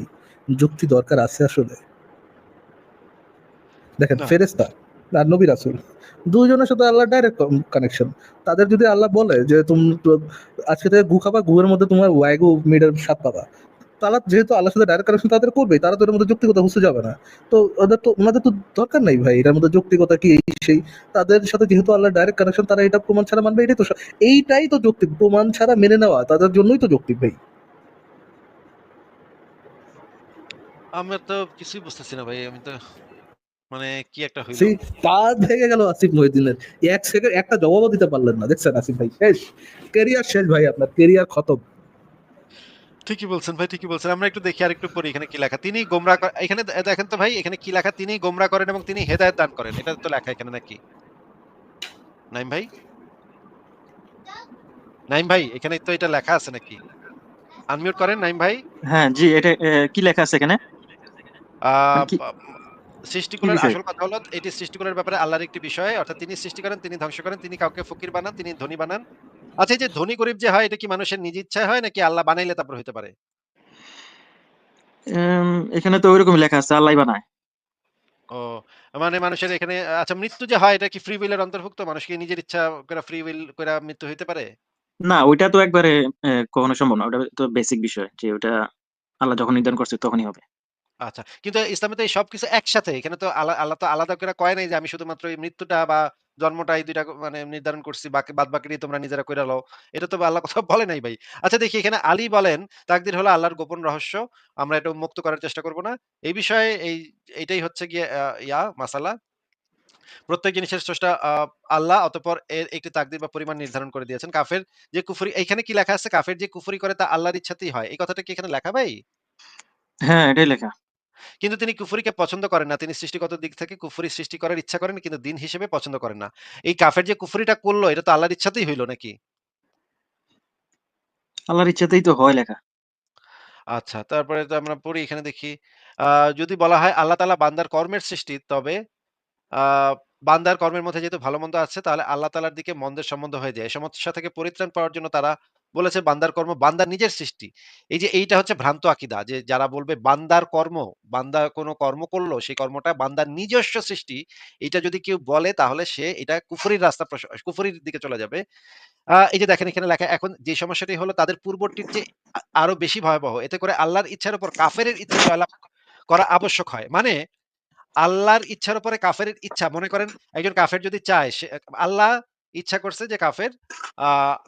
[SPEAKER 3] যুক্তি দরকার আছে আসলে? দেখেন ফেরেশতা আর নবী রাসূল দুইজনের সাথে আল্লাহর ডাইরেক্ট কানেকশন। তাদের যদি আল্লাহ বলে যে তুমি আজকে থেকে গু খাবা, গুয়ের মধ্যে তোমার ওয়াইগু মিটের স্বাদ পাবা। তারা যেহেতু আল্লাহর সাথে ডাইরেক্ট কানেকশন তাদের করবে তারা তো এর মধ্যে যৌক্তিকতা বুঝতে যাবে না। তো ওদের তো ওনাদের তো দরকার নাই ভাই এটার মধ্যে যৌক্তিকতা কি এই সেই। তাদের সাথে যেহেতু আল্লাহর ডাইরেক্ট কানেকশন তারা এটা প্রমাণ ছাড়া মানবে এটাই তো এইটাই তো যৌক্তিক। প্রমাণ ছাড়া মেনে নেওয়া তাদের জন্যই তো যৌক্তিক ভাই।
[SPEAKER 1] আমরা তো কিছুই বুঝতেছি না ভাই। আমি তো মানে কি একটা হইল।
[SPEAKER 3] কাজ ভেঙে গেল আসিফ মহিউদ্দিনের। এক সেকেন্ড একটা জবাবও দিতে পারলেন না। দেখছেন আসিফ ভাই শেষ। ক্যারিয়ার শেষ ভাই আপনার। ক্যারিয়ার খতম।
[SPEAKER 1] ঠিকই বলছেন ভাই, ঠিকই বলছেন। আমরা একটু দেখি আরেকটু পড়ি এখানে কি লেখা। তিনি গোমরা এখানে দেখেন তো ভাই এখানে কি লেখা? তিনি গোমরা করেন এবং তিনি হেদায়েত দান করেন। এটা তো লেখা এখানে নাকি? নাঈম ভাই? নাঈম ভাই এখানে তো এটা লেখা আছে নাকি? আনমিউট করেন নাঈম ভাই।
[SPEAKER 2] হ্যাঁ, জি এটা কি লেখা আছে এখানে? মানে
[SPEAKER 1] সৃষ্টিকুলের আসল কথা হলো এটি সৃষ্টিকুলের ব্যাপারে আল্লাহর একটি বিষয়। অর্থাৎ তিনি সৃষ্টি করেন, তিনি ধ্বংস করেন, তিনি কাউকে ফকির বানান, তিনি ধনী বানান। আচ্ছা এই যে ধনী গরিব যে হয় এটা কি মানুষের নিজ ইচ্ছায় হয় নাকি আল্লাহ বানাইলে তারপর হইতে পারে?
[SPEAKER 2] এখানে তো ঐরকমই লেখা আছে আল্লাহই বানায়।
[SPEAKER 1] ও মানে মানুষের এখানে আচ্ছা মৃত্যু যে হয় এটা কি ফ্রি উইল এর অন্তর্ভুক্ত? মানুষ কি নিজের ইচ্ছা কইরা ফ্রি উইল কইরা মৃত্যু হইতে পারে?
[SPEAKER 2] না ওইটা তো একবারে কখনো সম্ভব না। ওটা তো বেসিক বিষয় যে ওটা আল্লাহ যখন নির্ধারণ করছে তখনই হবে।
[SPEAKER 1] আচ্ছা। কিন্তু ইসলামে তো এই সবকিছু একসাথে। এখানে তো আল্লাহ আল্লাহ তো আলাদা করে কয় নাই যে আমি শুধুমাত্র এই মৃত্যুটা বা জন্মটা এই ২ টা মানে নির্ধারণ করছি। বাকি বাদবাকিটি তোমরা নিজেরা কইরা লও। এটা তো আল্লাহ কোথাও বলে নাই ভাই। আচ্ছা দেখি এখানে আলী বলেন, তাকদির হলো আল্লাহর গোপন রহস্য। আমরা এটা উন্মুক্ত করার চেষ্টা করব না। এই বিষয়ে এই এইটাই হচ্ছে গিয়ে ইয়া মাসালা। প্রত্যেক জিনিসের স্রষ্টা আল্লাহ অতঃপর এর একটি তাকদীর বা পরিমাণ নির্ধারণ করে দিয়েছেন। কাফের যে কুফরি এখানে কি লেখা আছে? কাফের যে কুফরি করে তা আল্লাহর ইচ্ছাতেই হয়। এই কথাটা কি এখানে লেখা ভাই?
[SPEAKER 2] হ্যাঁ, এটাই লেখা।
[SPEAKER 1] কিন্তু তিনি কুফরিকে পছন্দ করেন না। তিনি সৃষ্টিগত দিক থেকে কুফরি সৃষ্টি করার ইচ্ছা করেন কিন্তু দিন হিসেবে পছন্দ করেন না। এই কাফের যে কুফরিটা করল এটা তো আল্লাহর ইচ্ছাতেই হইল নাকি?
[SPEAKER 2] আল্লাহর ইচ্ছাতেই তো হয় লেখা।
[SPEAKER 1] আচ্ছা, তারপরে তো আমরা পড়ি এখানে দেখি যদি বলা হয় আল্লাহ তালা বান্দার কর্মের সৃষ্টি তবে বান্দার কর্মের মধ্যে যেহেতু ভালো-মন্দ আছে তাহলে আল্লাহ তালার দিকে মন্দের সম্বন্ধ হয়ে যায়। সমস্যা থেকে পরিত্রাণ পাওয়ার জন্য তারা বলেছে বান্দার কর্ম বান্দার নিজের সৃষ্টি। এই যে এইটা হচ্ছে ভ্রান্ত আকীদা যে যারা বলবে বান্দার কর্ম, বান্দা কোন কর্ম করল সেই কর্মটা বান্দার নিজস্ব সৃষ্টি। এটা যদি কেউ বলে তাহলে সে এটা কুফরির রাস্তা কুফরির দিকে চলে যাবে। এই যে দেখেন এখানে লেখা এখন যে সমস্যাটি হলো তাদের পূর্বটির আ আরও বেশি ভয়াবহ। এতে করে আল্লাহর ইচ্ছার উপর কাফের ইচ্ছা জয়লাভ করা আবশ্যক হয়। মানে আল্লাহর ইচ্ছার উপরে কাফের ইচ্ছা মনে করেন একজন কাফের যদি চায় সে আল্লাহ ইচ্ছা করছে যে কাফের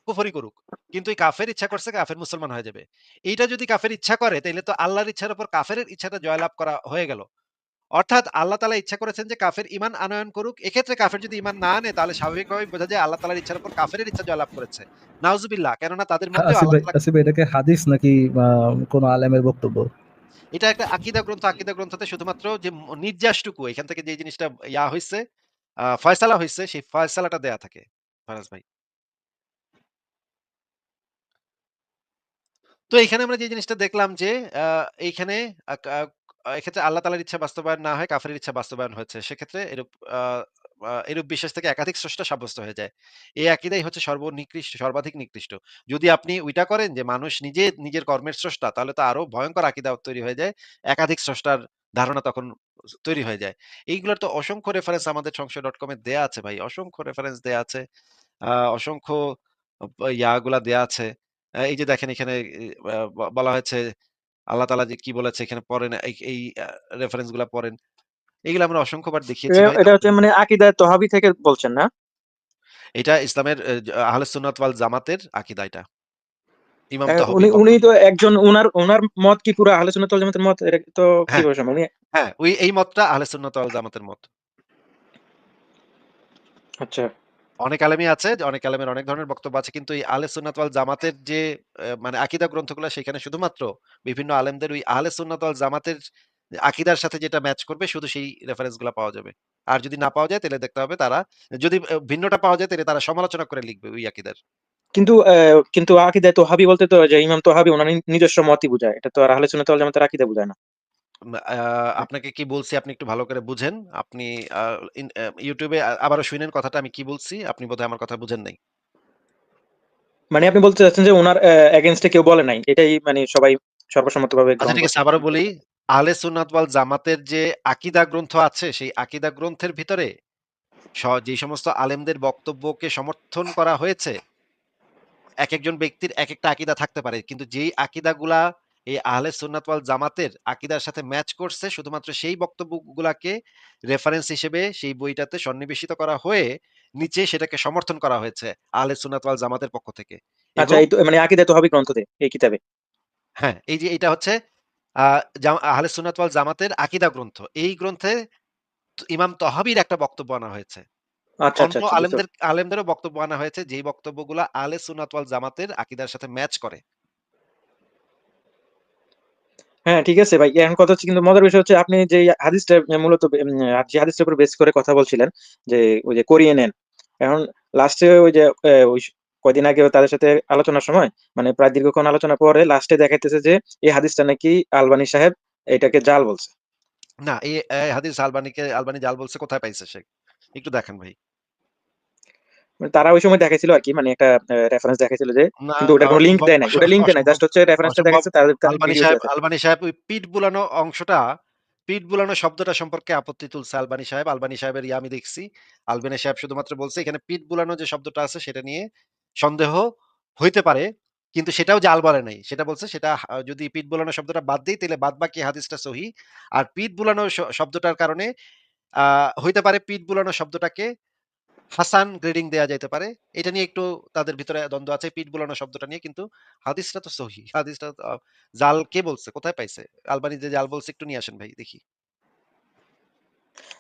[SPEAKER 1] কুফরি করুক। কিন্তু এই কাফের ইচ্ছা করছে কাফের মুসলমান হয়ে যাবে। এইটা যদি কাফের ইচ্ছা করে তাইলে তো আল্লাহর ইচ্ছার উপর কাফেরের ইচ্ছাটা জয়লাভ করা হয়ে গেল। অর্থাৎ আল্লাহ তাআলা ইচ্ছা করেছেন যে কাফের ঈমান আনয়ন করুক। এক্ষেত্রে কাফের যদি ঈমান না আনে তাহলে স্বাভাবিকভাবেই বোঝা যায় আল্লাহ তাআলার ইচ্ছার উপর কাফেরের ইচ্ছা জয়লাভ করেছে। নাউজুবিল্লাহ কেননা তাদের
[SPEAKER 3] আসিফ ভাই এটাকে হাদিস নাকি কোন আলেমের বক্তব্য?
[SPEAKER 1] এটা একটা আকিদা গ্রন্থ। আকীদা গ্রন্থতে শুধুমাত্র যে নির্যাসটুকু এখান থেকে যে জিনিসটা ইয়া হইছে, আ ফয়সালা হয়েছে সেই ফয়সালাটা দেয়া থাকে। ফারাজ ভাই। তো এইখানে আমরা যে জিনিসটা দেখলাম যে এইখানে এক্ষেত্রে আল্লাহ তাআলার ইচ্ছা বাস্তবায়ন না হয়, কাফেরের ইচ্ছা বাস্তবায়ন হয়েছে। সেক্ষেত্রে এরূপ এরূপ বিশ্বাস থেকে একাধিক স্রষ্টা সাব্যস্ত হয়ে যায়। এই আকীদাই হচ্ছে সর্বনিকৃষ্ট, সর্বাধিক নিকৃষ্ট। যদি আপনি ওইটা করেন যে, মানুষ নিজে নিজের কর্মের স্রষ্টা, তাহলে তো আরও ভয়ঙ্কর আকীদা তৈরি হয়ে যায়। একাধিক স্রষ্টার ধারণা তখন তৈরি হয়ে যায়। এইগুলোর তো অসংখ্য রেফারেন্স আমাদের সংশয়.com এ দেয়া আছে ভাই। অসংখ্য রেফারেন্স দেয়া আছে। আ অসংখ্য ব ইয়াগুলা দেয়া আছে। আ এই যে দেখেন এখানে ই আ ব বলা হয়েছে আল্লাহ তাআলা যে কি বলেছে এখানে পড়েন এই এই আ রেফারেন্সগুলা পড়েন। এগুলো আমরা অসংখ্যবার দেখিয়েছি
[SPEAKER 2] এটা
[SPEAKER 1] ভাই।
[SPEAKER 2] এটা হচ্ছে মানে আকিদায়ে তহাবি থেকে বলছেন না?
[SPEAKER 1] এটা ইসলামের এ জ আহলে সুন্নাত ওয়াল জামাতের আকীদা এটা। ইমাম
[SPEAKER 2] অ্যা উনি। তো একজন উনার উনার মত কি পুরা আহলে সুন্নাত ওয়াল জামাতের মত? এটা তো
[SPEAKER 1] হ্যাঁ,
[SPEAKER 2] কীভাবে সম্ভব? উনি
[SPEAKER 1] হ্যাঁ, ওই এই মতটা আহলে সুন্নাত ওয়াল জামাতের মত।
[SPEAKER 2] আচ্ছা।
[SPEAKER 1] অনেক আলেমই আছে, অনেক আলেমের অনেক ধরনের বক্তব্য আছে। কিন্তু এই আহলে সুন্নাত ওয়াল জামাতের যে মানে আকীদা গ্রন্থগুলা সেখানে শুধুমাত্র বিভিন্ন আলেমদের ওই আহলে সুন্নাত ওয়াল জামাতের আকিদার সাথে যেটা ম্যাচ করবে শুধু সেই রেফারেন্সগুলা পাওয়া যাবে। আর যদি না পাওয়া যায় তাহলে দেখতে হবে তারা যদি ভিন্নটা পাওয়া যায় তাহলে তারা সমালোচনা করে লিখবে ওই আকিদার
[SPEAKER 2] কিন্তু কিন্তু আকিদায়ে তহাবি বলতে তো যে ইমাম তহাবি উনার নি নিজস্ব মতই বুঝায়। এটা তো আর আহলে সুন্নাত ওয়াল জামাতের আকিদা বুঝায় না।
[SPEAKER 1] আ আপনাকে কি বলছি আপনি একটু ভালো করে বুঝেন। আপনি আ ইন অ্যা YouTube এ আ আবারও শুইনেন কথাটা আমি কি বলছি। আপনি বোধহয় আমার কথা বুঝেন নাই।
[SPEAKER 2] মানে আপনি বলতে চাচ্ছেন যে উনার অ্যা এগেইনস্ট এ কেউ বলে নাই। এটাই মানে সবাই সর্বসম্মতভাবে
[SPEAKER 1] আচ্ছা
[SPEAKER 2] গ্রহণ
[SPEAKER 1] ঠিক আছে
[SPEAKER 2] করছে।
[SPEAKER 1] আবারও বলি। আহলে সুন্নাত ওয়াল জামাতের যে আকীদা গ্রন্থ আছে সেই আকীদা গ্রন্থের ভিতরে স যেই সমস্ত আলেমদের বক্তব্যকে সমর্থন করা হয়েছে একেকজন ব্যক্তির একেকটা আকীদা থাকতে পারে। কিন্তু যেই আকীদাগুলা এই আহলে সুন্নাত ওয়াল জামাতের আকীদার সাথে ম্যাচ করছে শুধুমাত্র সেই বক্তব্যগুলাকে রেফারেন্স হিসেবে সেই বইটাতে সন্নিবেশিত করা হয়ে নিচে সেটাকে সমর্থন করা হয়েছে আহলে সুন্নাত ওয়াল জামাতের পক্ষ থেকে।
[SPEAKER 2] আচ্ছা এই তো মানে আকিদায়ে তহাবি গ্রন্থতে এই কিতাবে।
[SPEAKER 1] হ্যাঁ, এই যে এটা হচ্ছে আহলে সুন্নাত ওয়াল জামাতের আকিদা গ্রন্থ। এই গ্রন্থে ইমাম তহাবির একটা বক্তব্য আনা হয়েছে।
[SPEAKER 2] আচ্ছা, আচ্ছা, আচ্ছা
[SPEAKER 1] আলেমদের আলেমদেরও বক্তব্য আনা হয়েছে যেই বক্তব্যগুলা আলে সুন্নাত ওয়াল জামাতের আকিদার সাথে ম্যাচ করে।
[SPEAKER 2] হ্যাঁ, ঠিক আছে ভাই। এখন কথা হচ্ছে কিন্তু মজার বিষয় হচ্ছে আপনি যে হাদিসটা মূলত যে হাদিসটার উপর বেস করে কথা বলছিলেন যে ওই যে করিয়ে নেন। এখন লাস্টে ওই যে ওই স কয়দিন আগে তাদের সাথে আলোচনার সময় মানে প্রায় দীর্ঘক্ষণ আলোচনার পরে লাস্টে দেখাইতেছে যে এই হাদিসটা নাকি আলবানী সাহেব এটাকে জাল বলছে।
[SPEAKER 1] না, এই হাদিস আলবানিকে আলবানি জাল বলছে কোথায় পাইছে সে? একটু দেখেন ভাই।
[SPEAKER 2] মানে তারা ওই সময় দেখাইছিল আরকি মানে একটা রেফারেন্স দেখাইছিল যে কিন্তু ওটার
[SPEAKER 1] আ
[SPEAKER 2] কোন
[SPEAKER 1] সম্ভব
[SPEAKER 2] দেয়।
[SPEAKER 1] অস
[SPEAKER 2] ওটা লিঙ্ক দেয়।
[SPEAKER 1] অসম্ভব
[SPEAKER 2] জাস্ট হচ্ছে রেফারেন্সটা তাদের তাদের
[SPEAKER 1] সাহেব। আলবানী সাহেব ওই পিঠ বুলানো অংশটা পিঠ বুলানো শব্দটা সম্পর্কে আপত্তি তুলছে আলবানী সাহেব। আলবানী সাহেবের ইয়ে আমি দেখছি। আলবানী সাহেব শুধুমাত্র বলছে এখানে পিঠ বুলানো যে শব্দটা আছে সেটা নিয়ে সন্দেহ হইতে পারে। কিন্তু সেটাও জাল বলে নাই। সেটা বলছে সেটা যদি পিঠ বুলানো শব্দটা বাদ দেই তাইলে বাদবাকি হাদিসটা সহিহ। আর পিঠ বুলানো শব্দটার কারণে হইতে পারে পিঠ বুলানো শব্দটাকে হাসান গ্রেডিং দেয়া যাইতে পারে। এটা নিয়ে একটু তাদের ভিতরে দ্বন্দ্ব আছে পিঠ বুলানো শব্দটা নিয়ে কিন্তু হাদিসটা তো সহিহ। হাদিসটা জাল কে বলছে? কোথায় পাইছে? আলবানি যে জাল বলছে একটু নিয়ে আসেন ভাই দেখি।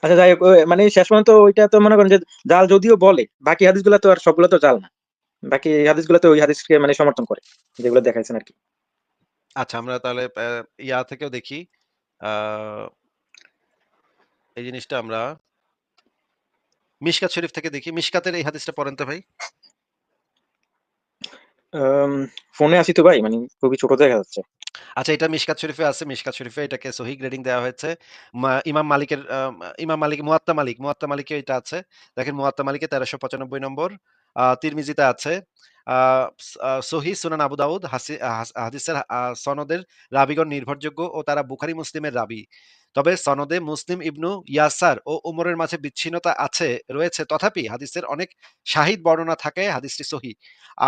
[SPEAKER 2] আচ্ছা যাই হোক মানে শেষ পর্যন্ত ওইটা তো মনে করেন যে জাল যদিও বলে, বাকি হাদিসগুলা তো আর সবগুলা তো জাল না। বাকি হাদিসগুলা তো ওই হাদিসকে মানে সমর্থন করে। যেগুলো দেখাইছেন আরকি।
[SPEAKER 1] আচ্ছা আমরা তাহলে ইয়া থেকেও দেখি। এই জিনিসটা আমরা মিশকাত শরীফ থেকে দেখি। মিশকাতের এই হাদিসটা পড়েন তো ভাই।
[SPEAKER 2] ফোনে আছি তো ভাই মানে খুবই ছোট দেখা যাচ্ছে।
[SPEAKER 1] আচ্ছা এটা মিশকাত শরীফে আছে। মিশকাত শরীফে এটাকে সহিহ গ্রেডিং দেওয়া হয়েছে। ইমাম মালিকের ইমাম মালিক মুয়াত্তা মালিক, মুয়াত্তা মালিকে এটা আছে। দেখেন মুয়াত্তা মালিকে ১৩৯৫ নম্বর। আ তিরমিজিতে আছে। আ স আ সুনান আবু দাউদ হাসি হাদিসের সনদের রাবীগণ নির্ভরযোগ্য ও তারা বুখারি মুসলিমের রাবী। তবে সনদে মুসলিম ইবনু ইয়াসার ও উমরের মাঝে বিচ্ছিন্নতা আছে, রয়েছে তথাপি হাদিসের অনেক শাহিদ বর্ণনা থাকে, হাদিসটি সহিহ।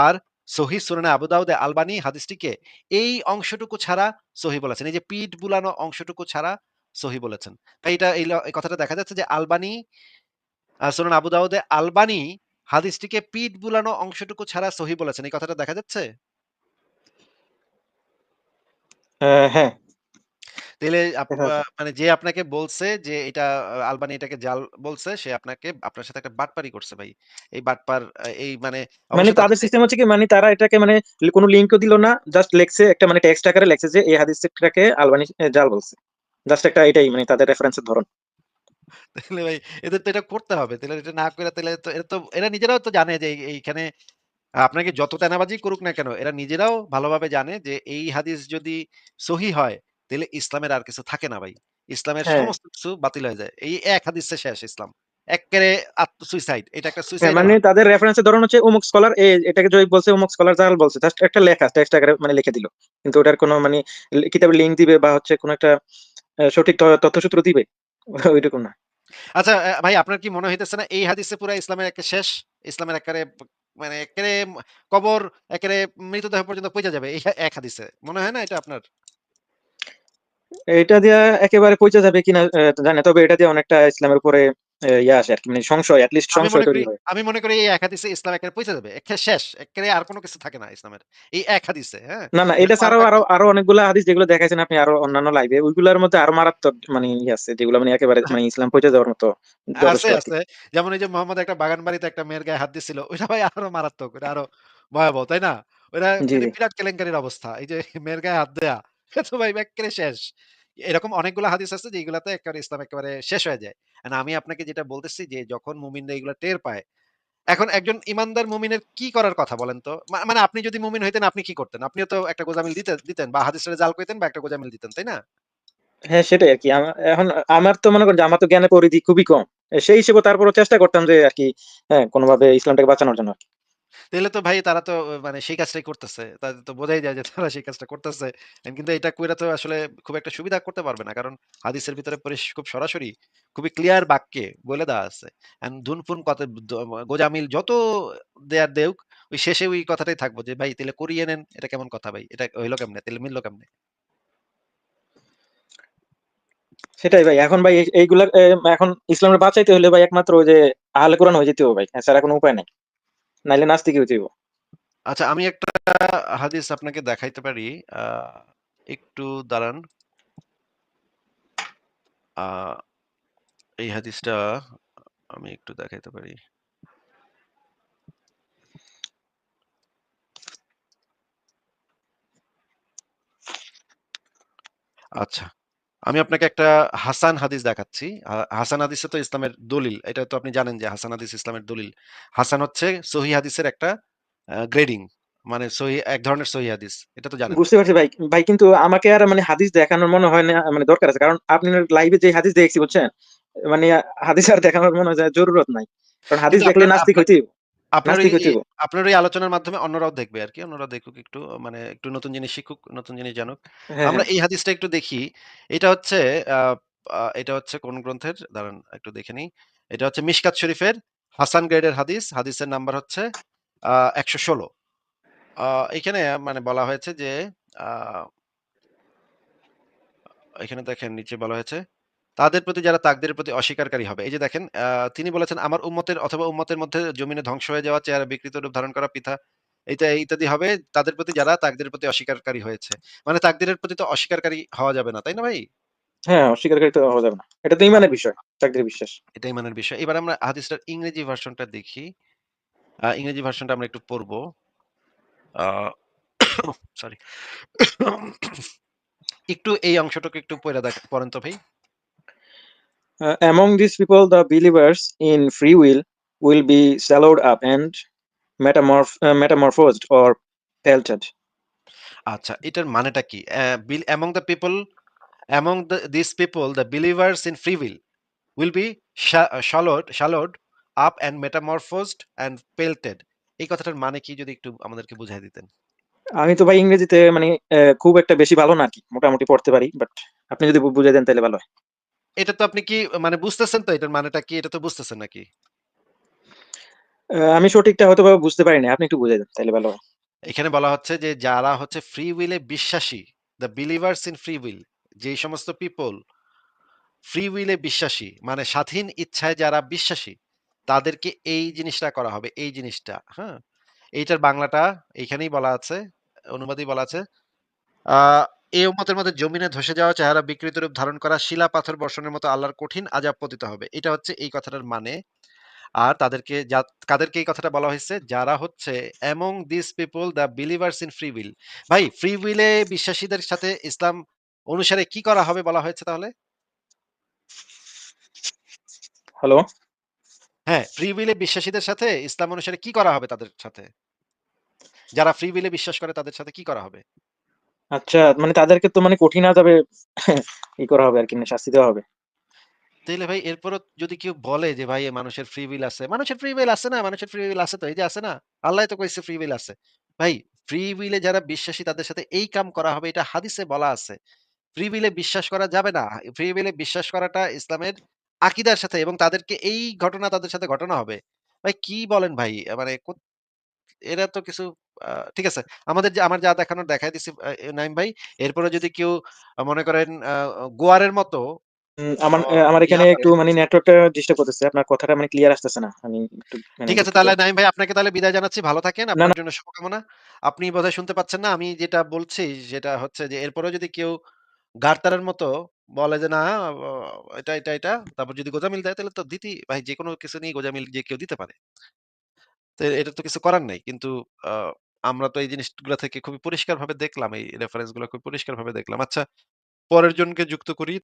[SPEAKER 1] আর সহিহ সুনানে আবু দাউদে আলবানী হাদিসটিকে এই অংশটুকু ছাড়া সহিহ বলেছেন। এই যে পিঠ বুলানো অংশটুকু ছাড়া সহিহ বলেছেন। ভাই এটা এই কথাটা দেখা যাচ্ছে যে আলবানি আ সুনান আবু দাউদে আলবানী হাদিসটিকে পিঠ বুলানো অংশটুকু ছাড়া সহিহ বলেছেন। এই কথাটা দেখা যাচ্ছে?
[SPEAKER 2] হ্যাঁ। যাচ্ছে।
[SPEAKER 1] মানে যে আপনাকে বলছে যে এটা আলবানি এটাকে জাল বলছে সে আপনাকে আপনার সাথে একটা বাটপারি করছে ভাই। এই বাটপার এই মানে
[SPEAKER 2] মানে তাদের সিস্টেম হচ্ছে কি মানে তারা এটাকে মানে কোনো লিঙ্কও দিল না। জাস্ট লেখছে একটা মানে টেক্সট আকারে লেখছে যে এই হাদিসটাকে আলবানী জাল বলছে। জাস্ট একটা এটাই মানে তাদের রেফারেন্সের ধরন।
[SPEAKER 1] তাইলে ভাই এদের তো এটা করতে হবে। তাহলে এটা না করে তাহলে তো এরা তো এরা নিজেরাও তো জানে যে এইখানে আপনাকে যত তেনাবাজি করুক না কেন, এরা নিজেরাও ভালোভাবে জানে যে এই হাদিস যদি সহিহ হয়, তাইলে ইসলামের আর কিছু থাকে না ভাই। ইসলামের
[SPEAKER 2] হ্যাঁ।
[SPEAKER 1] সমস্ত কিছু বাতিল হয়ে যায়। এই এক হাদিসে শেষ ইসলাম। এক্কেরে সুইসাইড। এটা একটা
[SPEAKER 2] হ্যাঁ,
[SPEAKER 1] সুইসাইডাল
[SPEAKER 2] মানে তাদের রেফারেন্স ধরন হচ্ছে অমুক স্কলার এটাকে বলছে, অমুক স্কলার জাল বলছে। জাস্ট একটা লেখা টেক্সট আকারে মানে লিখে দিল। কিন্তু ওটার কোন মানে লি কিতাবের লিঙ্ক দিবে বা হচ্ছে কোন একটা সঠিক তথ্যসূত্র দিবে। ওইরকম না।
[SPEAKER 1] আচ্ছা ভাই আপনার কি মনে হইতেছে না এই হাদিসে পুরা ইসলামের একে শেষ? ইসলামের এক্কারে মানে এক্কারে ম কবর এক্কারে মৃতদেহ পর্যন্ত পইচা যাবে এই এক হাদিসে। মনে হয় না এটা আপনার?
[SPEAKER 2] এটা দিয়া একেবারে পইচা যাবে কিনা জানে তবে এটা দিয়ে অনেকটা ইসলামের উপরে ইয়া আসে আরকি মানে সংশয় এট লিস্ট
[SPEAKER 1] আমি
[SPEAKER 2] সংশয় তৈরি হয়।
[SPEAKER 1] আমি মনে করি এই এক হাদিসে ইসলাম এক্কারে পইচা যাবে। এক্কারে শেষ। এক্কারে আর কোন কিছু থাকে না ইসলামের। এই এক হাদিসে, হ্যাঁ?
[SPEAKER 2] না, না এটা
[SPEAKER 1] আরও
[SPEAKER 2] ছাড়াও
[SPEAKER 1] আরও
[SPEAKER 2] আরও অনেকগুলা হাদিস যেগুলো দেখাইছেন আপনি আরও অন্যান্য লাইভে ওইগুলোর মধ্যে আরও মারাত্মক মানে ইয়ে আছে যেগুলো মানে একেবারে মানে ইসলাম পইচা যাওয়ার মতো
[SPEAKER 1] আছে, আছে। যেমন এই যে মোহাম্মদ একটা বাগান বাড়িতে একটা মেয়ের গায়ে হাত দিছিল। ওইটা ভাই আরও মারাত্মক। ওইটা আরও ভয়াবহ, তাই না? ওইটা
[SPEAKER 2] জি,
[SPEAKER 1] মানে। বিরাট কেলেঙ্কারির অবস্থা। এই যে মেয়ের গায়ে হাত দেয়া। তো ভাই এক্কারে শেষ। এরকম অনেকগুলা হাদিস আছে যেগুলাতে একেবারে ইসলাম একেবারে শেষ হয়ে যায়। এখন আমি আপনাকে যেটা বলতেছি যে যখন মুমিনরা এগুলা টের পায়, এখন একজন ঈমানদার মুমিনের কি করার কথা বলেন তো? মানে আপনি যদি মুমিন হইতেন আপনি কি করতেন? আপনিও তো একটা গোঁজামিল দিতে দিতেন বা হাদিসটারে জাল কইতেন বা একটা গোঁজামিল দিতেন, তাই না?
[SPEAKER 2] হ্যাঁ, সেটাই আরকি। আমা এখন আমার তো মনে করেন যে আমার তো জ্ঞানের পরিধি খুবই কম। সেই হিসেবে তারপরেও চেষ্টা করতাম যে আরকি হ্যাঁ, কোনভাবে ইসলামটাকে বাঁচানোর জন্য আরকি।
[SPEAKER 1] তাইলে তো ভাই তারা তো মানে সেই কাজটাই করতেছে। তাদের তো বোঝাই যায় যে তারা সেই কাজটা করতেছে। কিন্তু এটা কইরা তো আসলে খুব একটা সুবিধা করতে পারবে না। কারণ হাদিসের ভিতরে খুব সরাসরি খুবই ক্লিয়ার বাক্যে বলে দেওয়া আছে। ধুনফুন কত গোঁজামিল যত দেয়ার দেউক, ওই শেষে ওই কথাটাই থাকব যে, "ভাই তাইলে করিয়ে নেন। এটা কেমন কথা ভাই? এটা হইল কেমনে? তাইলে মিলল কেমনে?"
[SPEAKER 2] সেটাই ভাই। এখন ভাই এইগুলা এখন ইসলামের বাঁচাইতে হলে ভাই একমাত্র যে আহলে কোরআন হয়ে যেতে হবে ভাই। এছাড়া কোনো উপায় নাই। নাইলে নাস্তিক হইতে হইব।
[SPEAKER 1] আচ্ছা আমি একটা হাদিস আপনাকে দেখাইতে পারি। একটু দাঁড়ান। এই হাদিসটা আমি একটু দেখাইতে পারি। আচ্ছা। আমি আপনাকে একটা হাসান হাদিস দেখাচ্ছি। হাসান হাদিসে তো ইসলামের দলিল। এটা তো আপনি জানেন যে হাসান হাদিস ইসলামের দলিল। হাসান হচ্ছে সহিহ হাদিসের একটা গ্রেডিং। মানে সহি এক ধরনের সহিহ হাদিস। এটা তো জানেন।
[SPEAKER 2] বুঝতে পারছি ভাই। ভাই কিন্তু আমাকে আর মানে হাদিস দেখানোর মনে হয় না মানে দরকার আছে। কারণ আপনি লাইভে যে হাদিস দেখছি বুঝছেন? মানে হাদিস আর দেখানোর মনে হয় জরুরত নাই। কারণ হাদিস দেখলে নাস্তিক হইতে।
[SPEAKER 1] আপনার ওই আপনার ওই আলোচনার মাধ্যমে অন্যরাও দেখবে আরকি। অন্যরাও দেখুক একটু মানে একটু নতুন জিনিস শিখুক, নতুন জিনিস জানুক।
[SPEAKER 2] হ্যাঁ,
[SPEAKER 1] আমরা
[SPEAKER 2] হ্যাঁ।
[SPEAKER 1] এই হাদিসটা একটু দেখি। এটা হচ্ছে এটা হচ্ছে কোন গ্রন্থের? দাঁড়ান একটু দেখে নিই। এটা হচ্ছে মিশকাত শরীফের হাসান গ্রেডের হাদিস। হাদিসের নাম্বার হচ্ছে আ ১১৬ আ এখানে মানে বলা হয়েছে যে এখানে দেখেন নিচে বলা হয়েছে, তাদের প্রতি যারা তাকদের প্রতি অস্বীকারী হবে। এই যে দেখেন তিনি বলেছেন, "আমার উম্মতের অথবা উম্মতের মধ্যে জমিনে ধ্বংস হয়ে যাওয়া, চেহারা বিকৃত রূপ ধারণ করা পিথা ইত্যা ইত্যাদি হবে তাদের প্রতি যারা তাকদের প্রতি অস্বীকারী হয়েছে।" মানে তাকদীরের প্রতি তো অস্বীকারকারী হওয়া যাবে না, তাই না ভাই?
[SPEAKER 2] হ্যাঁ, অস্বীকারী তো হওয়া যাবে না। এটা তো ঈমানের বিষয়, তাকদীরের বিশ্বাস।
[SPEAKER 1] এটা ঈমানের বিষয়। এবার আমরা হাদিসটার ইংরেজি ভার্সনটা দেখি। ইংরেজি ভার্সনটা আমরা একটু পড়ব। সরি। একটু এই অংশটুকু একটু পইড়া দেখ পড়েন তো ভাই।
[SPEAKER 2] Uh, among these people, the believers in free will will be swallowed up and metamorph uh, metamorphosed or pelted.
[SPEAKER 1] আচ্ছা, এটার মানেটা কি? অ্যা বিল among the people among the these people, the believers in free will will be sha swallowed swallowed up and metamorphosed and pelted. এই কথাটার মানে কি যদি একটু আমাদেরকে বুঝায় দিতেন?
[SPEAKER 2] আমি তো ভাই ইংরেজিতে মানে খুব একটা বেশি ভালো না আরকি। মোটামুটি পড়তে পারি। বাট আপনি যদি বু বুঝায় দেন তাইলে ভালো হয়।
[SPEAKER 1] এটা তো আপনি কি মানে বুঝতেছেন তো এটার মানেটা কি? এটা তো বুঝতেছেন নাকি?
[SPEAKER 2] আমি সঠিকটা হয়তোবা বুঝতে পারি নাই। আপনি একটু বুঝায় দেন তাইলে ভালো।
[SPEAKER 1] এখানে বলা হচ্ছে যে যারা হচ্ছে ফ্রি উইল বিশ্বাসী, the believers in free will যেই সমস্ত পিপল ফ্রি উইল বিশ্বাসী মানে স্বাধীন ইচ্ছায় যারা বিশ্বাসী, তাদেরকে এই জিনিসটা করা হবে, এই জিনিসটা, হ্যাঁ? এইটার বাংলাটা এইখানেই বলা আছে, অনুবাদই বলা আছে। এই উম্মতের মধ্যে জমিনে ধসে যাওয়া, চেহারা বিকৃত রূপ ধারণ করা, শিলা পাথর বর্ষণের মতো আল্লাহর কঠিন আযাব পতিত হবে। এটা হচ্ছে এই কথাটার মানে। আর তাদেরকে যা কাদেরকে এই কথাটা বলা হইছে? যারা হচ্ছে among these people the believers in free will ভাই ফ্রি উইল এ বিশ্বাসীদের সাথে ইসলাম অনুসারে কি করা হবে বলা হয়েছে তাহলে?
[SPEAKER 2] হ্যালো?
[SPEAKER 1] হ্যাঁ, ফ্রি উইল এ বিশ্বাসীদের সাথে ইসলাম অনুসারে কি করা হবে তাদের সাথে? যারা ফ্রি উইল এ বিশ্বাস করে তাদের সাথে কি করা হবে?
[SPEAKER 2] আচ্ছা, মানে তাদেরকে তো মানে কঠিন আযাবে ই করা হবে আরকি মানে শাস্তি দেওয়া হবে।
[SPEAKER 1] তাইলে ভাই এরপরও যদি কেউ বলে যে ভাই মানুষের ফ্রি উইল আছে। মানুষের ফ্রি উইল আছে না, মানুষের ফ্রি উইল আছে তো। এই যে আছে না? আল্লাহই তো কইছে ফ্রি উইল আছে। ভাই ফ্রি উইল যারা বিশ্বাসী তাদের সাথে এই কাম করা হবে এটা হাদিসে বলা আছে। ফ্রি উইল বিশ্বাস করা যাবে না। ফ্রি উইল বিশ্বাস করাটা ইসলামের আকীদার সাথে এবং তাদেরকে এই ঘটনা তাদের সাথে ঘটানো হবে। ভাই কি বলেন ভাই? মানে এরা তো কিছু ঠিক আছে। আমাদের যে আমার যা দেখানোর দেখাই দিছি আ নাঈম ভাই। এরপরেও যদি কেউ মনে করেন গোয়ারের মতো
[SPEAKER 2] আমার আমার এখানে একটু মানে নেটওয়ার্কটা ডিস্টার্ব করতেছে। আপনার কথাটা মানে ক্লিয়ার আসতেছে না। আমি মানে
[SPEAKER 1] ঠিক আছে তাহলে নাঈম ভাই আপনাকে তাহলে বিদায় জানাচ্ছি। ভালো থাকেন। আপনার জন্য শুভকামনা। আপনি বোধহয় শুনতে পাচ্ছেন না। আমি যেটা বলছি যেটা হচ্ছে যে এরপরে যদি কেউ গার্তারের মতো বলে যে না এটা, এটা, এটা তারপর যদি গোজামিল দেয় তাহলে তো দিতেই ভাই যেকোনো কিছু নিয়ে গোঁজামিল যে কেউ দিতে পারে। তো এটা তো কিছু করার নাই। কিন্তু আমরা তো এই জিনিসগুলো থেকে খুবই পরিষ্কারভাবে দেখলাম। এই রেফারেন্সগুলা খুব পরিষ্কারভাবে দেখলাম। আচ্ছা পরের জনকে যুক্ত করি।